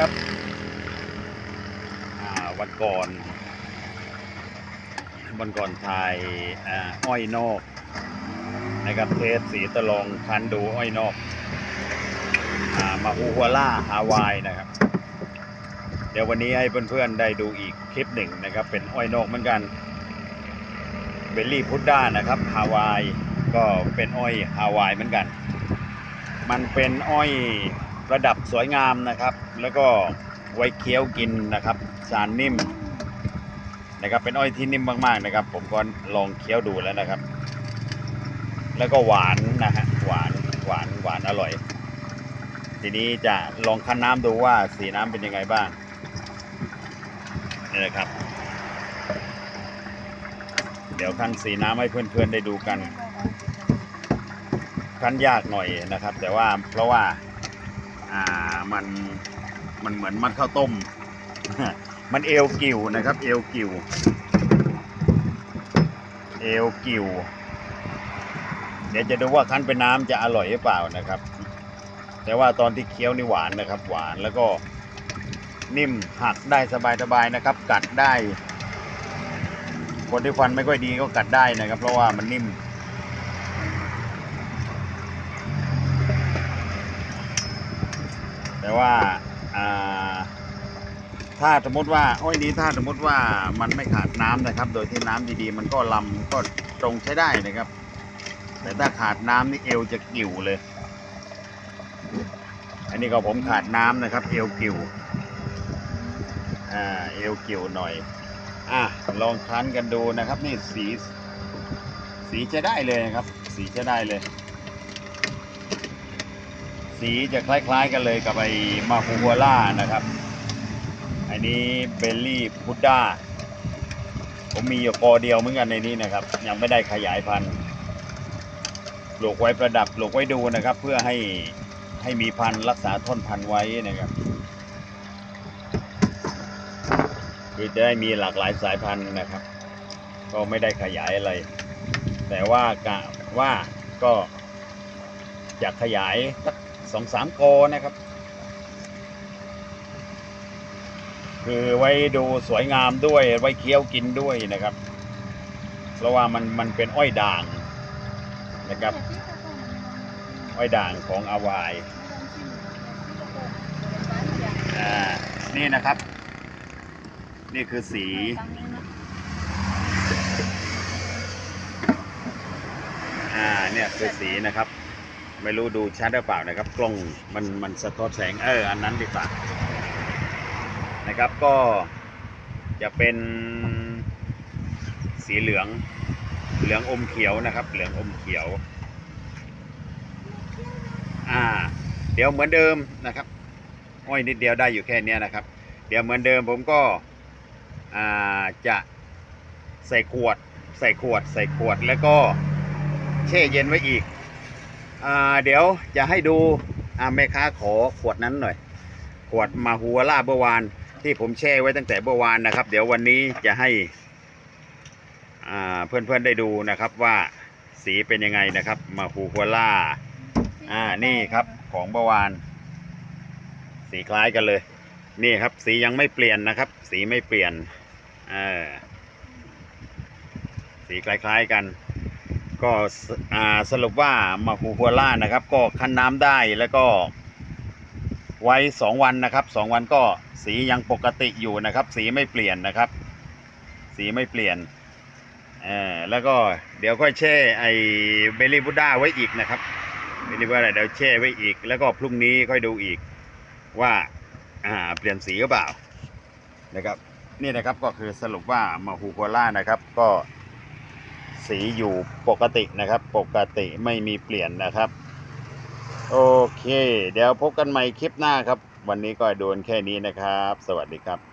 นะครับ วันก่อน วันก่อนถ่ายอ้อยนอกนะครับเทสสีตะลองคันดูอ้อยนอกอมาฮูฮัวล่าฮาวายนะครับ เดี๋ยววันนี้ให้เพื่อนๆได้ดูอีกคลิปหนึ่งนะครับ เป็นอ้อยนอกเหมือนกันเบลลี่พุดด้านะครับฮาวายก็เป็นอ้อยฮาวายเหมือนกัน มันเป็นอ้อย ระดับสวยงามนะครับ แล้วก็ไว้เคี้ยวกินนะครับสารนิ่มนะครับเป็นอ้อยที่นิ่มมากๆนะครับ ผมก็ลองเคี้ยวดูแล้วนะครับ แล้วก็หวานนะฮะหวานหวานหวานอร่อย ทีนี้จะลองคั้นน้ำดูว่าสีน้ำเป็นยังไงบ้างนี่นะครับ เดี๋ยวคั้นสีน้ำให้เพื่อนๆได้ดูกันคั้นยากหน่อยนะครับ แต่ว่าเพราะว่า อ่ามันมันเหมือนมันข้าวต้ม มันเอวกิวนะครับ เอวกิว เอวกิว เดี๋ยวจะดูว่าคั้นเป็นน้ำจะอร่อยหรือเปล่านะครับ แต่ว่าตอนที่เคี้ยวนี่หวานนะครับ หวานแล้วก็นิ่มหักได้สบายๆนะครับ กัดได้ คนที่ฟันไม่ค่อยดีก็กัดได้นะครับ เพราะว่ามันนิ่ม แต่ว่าถ้าสมมติว่าอ้อยนี้ถ้าสมมติว่ามันไม่ขาดน้ำนะครับ โดยที่น้ำดีๆ มันก็ลำก็ตรงใช้ได้นะครับ แต่ถ้าขาดน้ำนี่เอวจะกิ่วเลย อันนี้ก็ผมขาดน้ำนะครับ เอวกิ่วอ่าเอวกิ่วหน่อยอะลองคั้นกันดูนะครับ นี่สี สีจะได้เลยนะครับ สีจะได้เลย สีจะคล้ายๆกันเลยกับไอ้มาฮูวล่านะครับ อันนี้เบลลี่พุดด้า ผมมีอยู่กอเดียวเหมือนกันในนี้นะครับ ยังไม่ได้ขยายพันธุ์ปลูกไว้ประดับปลูกไว้ดูนะครับ เพื่อให้ให้มีพันธุ์รักษาต้นพันธุ์ไว้นะครับคือจะได้มีหลากหลายสายพันธุ์นะครับ ก็ไม่ได้ขยายอะไร แต่ว่ากะว่าก็อยากขยายสัก สองสามโกนะครับ คือไว้ดูสวยงามด้วยไว้เคี้ยวกินด้วยนะครับ เพราะว่ามันมันเป็นอ้อยด่างนะครับ อ้อยด่างของอาวายอ่านี่นะครับ นี่คือสี อ่าเนี่ยคือสีนะครับ ไม่รู้ดูชัดหรือเปล่านะครับ กล้องมันมันสะท้อนแสงเอออันนั้นดีกว่านะครับก็จะเป็นสีเหลืองเหลืองอมเขียวนะครับ เหลืองอมเขียว อ่า เดี๋ยวเหมือนเดิมนะครับอ้อยนิดเดียวได้อยู่แค่นี้นะครับ เดี๋ยวเหมือนเดิมผมก็อ่าจะใส่ขวด ใส่ขวด ใส่ขวดแล้วก็แช่เย็นไว้อีก เดี๋ยวจะให้ดูแม่ค้าขอขวดนั้นหน่อย ขวดมาฮัวล่าเมื่อวาน ที่ผมแช่ไว้ตั้งแต่เมื่อวานนะครับ เดี๋ยววันนี้จะให้เพื่อนๆได้ดูนะครับว่าสีเป็นยังไงนะครับ มาฮูฮัวล่าอ่านี่ครับของเมื่อวาน สีคล้ายกันเลย นี่ครับ สียังไม่เปลี่ยนนะครับ สีไม่เปลี่ยนเออสีคล้ายๆกัน ก็สรุปว่ามาฮูฮัวล่านะครับ ก็คั้นน้ำได้แล้วก็ไว้สองวันนะครับสองวันก็สียังปกติอยู่นะครับ สีไม่เปลี่ยนนะครับ สีไม่เปลี่ยนเออแล้วก็เดี๋ยวค่อยแช่ไอเบลลี่บูด้าไว้อีกนะครับไม่ได้ว่าอะไรเดี๋ยวแช่ไว้อีก แล้วก็พรุ่งนี้ค่อยดูอีกว่าอ่าเปลี่ยนสีหรือเปล่านะครับ นี่นะครับก็คือสรุปว่ามาฮูโกล่านะครับ ก็ สีอยู่ปกตินะครับ ปกติไม่มีเปลี่ยนนะครับ โอเค เดี๋ยวพบกันใหม่คลิปหน้าครับ วันนี้ก็โดนแค่นี้นะครับ สวัสดีครับ